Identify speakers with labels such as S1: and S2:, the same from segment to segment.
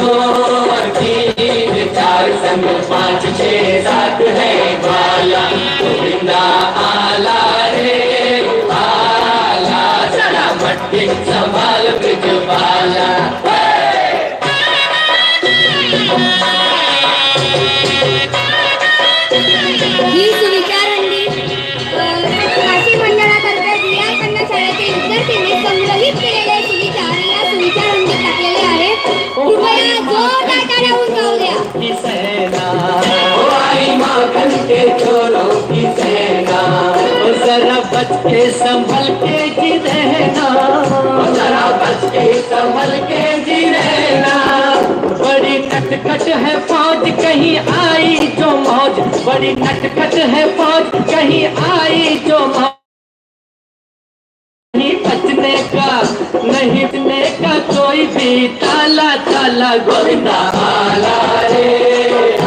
S1: दो और तीन चार संग पाँच छः सात है बाला गोविंदा आला रे आला जरा मट्टी संभाल ब्रिज बाला संभल के जी रहना। जरा बच के संभल के जी रहना। बड़ी नटखट है फौज, कहीं आई जो मौज। बड़ी नटखट है फौज, कहीं आई जो मौज। बचने का, नहीं बचने का कोई भी ताला ताला गोविंदा आला रे।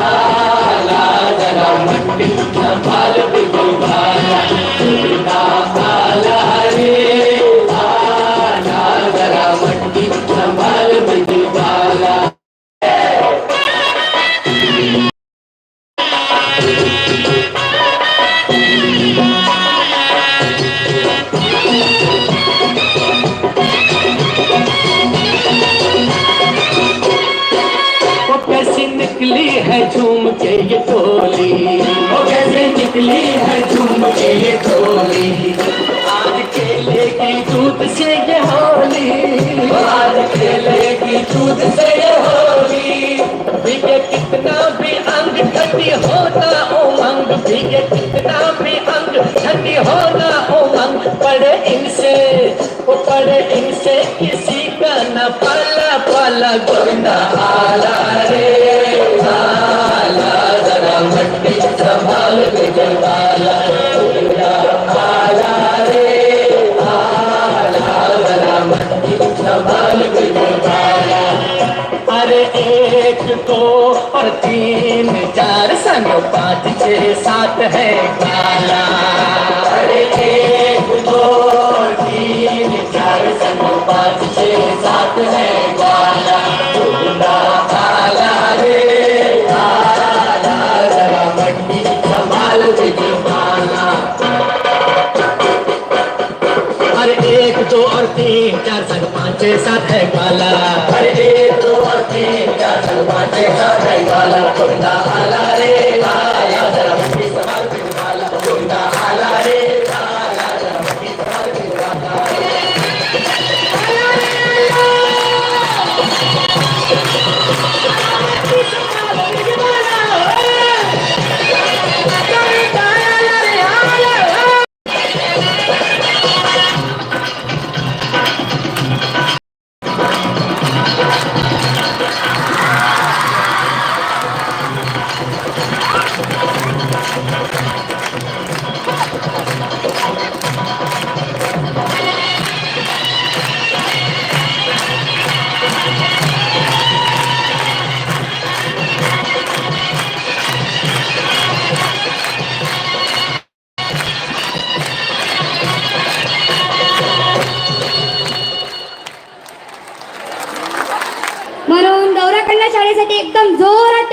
S1: कैसी निकली है झूम के ये टोली। वो कैसे निकली है झूम के ये टोली। आज की दूध से ये होली। आज की दूध से ये होली। भीगे कितना भी अंग ठंडी होना उमंग भीगे कितना भी अंग ठंडी होना उमंग पड़े इनसे वो पड़े इनसे किसी का न पाला पाला गोविंदा आला रे। तीन चार संग पाँच छः सात है काला तीन चार संग पाँच छः सात है काला अरे एक दो और तीन चार संग पाँच छः सात है काला गोविंदा आला रे आला
S2: म्हणून गौरा कन्या शाळेसाठी एकदम जोरात